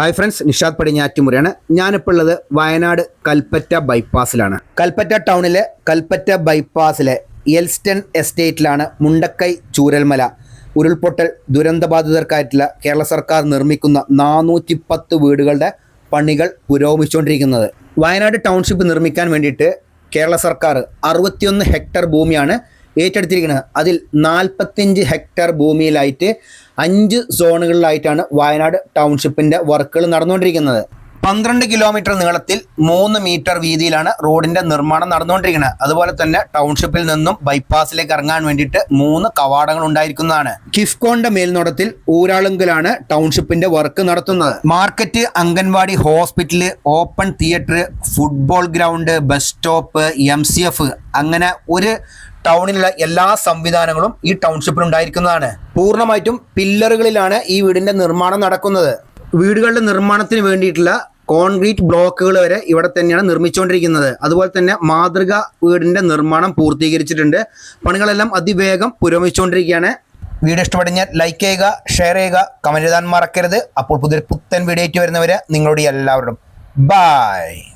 Hi friends Nishad പടിഞ്ഞാറ്റുമുറിയാണ്. ഞാനിപ്പോൾ ഉള്ളത് വയനാട് കൽപ്പറ്റ ബൈപ്പാസിലാണ്. കൽപ്പറ്റ ടൗണിലെ കൽപ്പറ്റ ബൈപ്പാസിലെ എൽസ്റ്റൺ എസ്റ്റേറ്റിലാണ് മുണ്ടക്കൈ ചൂരൽമല ഉരുൾപൊട്ടൽ ദുരന്തബാധിതർക്കായിട്ടുള്ള കേരള സർക്കാർ നിർമ്മിക്കുന്ന നാനൂറ്റി പത്ത് വീടുകളുടെ പണികൾ പുരോഗമിച്ചുകൊണ്ടിരിക്കുന്നത്. വയനാട് ടൗൺഷിപ്പ് നിർമ്മിക്കാൻ വേണ്ടിയിട്ട് കേരള സർക്കാർ അറുപത്തിയൊന്ന് ഹെക്ടർ ഭൂമിയാണ് ഏറ്റെടുത്തിരിക്കുന്നത് അതിൽ നാൽപ്പത്തിയഞ്ച് ഹെക്ടർ ഭൂമിയിലായിട്ട് അഞ്ച് സോണുകളിലായിട്ടാണ് വയനാട് ടൗൺഷിപ്പിന്റെ വർക്കുകൾ നടന്നുകൊണ്ടിരിക്കുന്നത്. പന്ത്രണ്ട് കിലോമീറ്റർ നീളത്തിൽ മൂന്ന് മീറ്റർ വീതിയിലാണ് റോഡിന്റെ നിർമ്മാണം നടന്നുകൊണ്ടിരിക്കുന്നത് അതുപോലെ തന്നെ ടൗൺഷിപ്പിൽ നിന്നും ബൈപ്പാസിലേക്ക് ഇറങ്ങാൻ വേണ്ടിയിട്ട് മൂന്ന് കവാടങ്ങൾ ഉണ്ടായിരിക്കുന്നതാണ്. കിഫ്കോണിന്റെ മേൽനോട്ടത്തിൽ ഊരാളുങ്കലാണ് ടൗൺഷിപ്പിന്റെ വർക്ക് നടത്തുന്നത്. Market anganwadi hospital open theatre football ground bus stop M അങ്ങനെ ഒരു ടൗണിലുള്ള എല്ലാ സംവിധാനങ്ങളും ഈ ടൗൺഷിപ്പിൽ ഉണ്ടായിരിക്കുന്നതാണ്. പൂർണമായിട്ടും പില്ലറുകളിലാണ് ഈ വീടിന്റെ നിർമ്മാണം നടക്കുന്നത്. വീടുകളുടെ നിർമ്മാണത്തിന് വേണ്ടിയിട്ടുള്ള കോൺക്രീറ്റ് ബ്ലോക്കുകൾ വരെ ഇവിടെ തന്നെയാണ് നിർമ്മിച്ചുകൊണ്ടിരിക്കുന്നത്. അതുപോലെ തന്നെ മാതൃക വീടിന്റെ നിർമ്മാണം പൂർത്തീകരിച്ചിട്ടുണ്ട്. പണികളെല്ലാം അതിവേഗം പുരോഗമിച്ചുകൊണ്ടിരിക്കുകയാണ്. വീഡിയോ ഇഷ്ടപ്പെടുന്ന ലൈക്ക് ചെയ്യുക ഷെയർ ചെയ്യുക കമന്റ് എഴുതാൻ മറക്കരുത്. അപ്പോൾ പുതിയ പുത്തൻ വീഡിയോ ആയിട്ട് വരുന്നവരെ നിങ്ങളുടെ എല്ലാവരോടും. ബൈ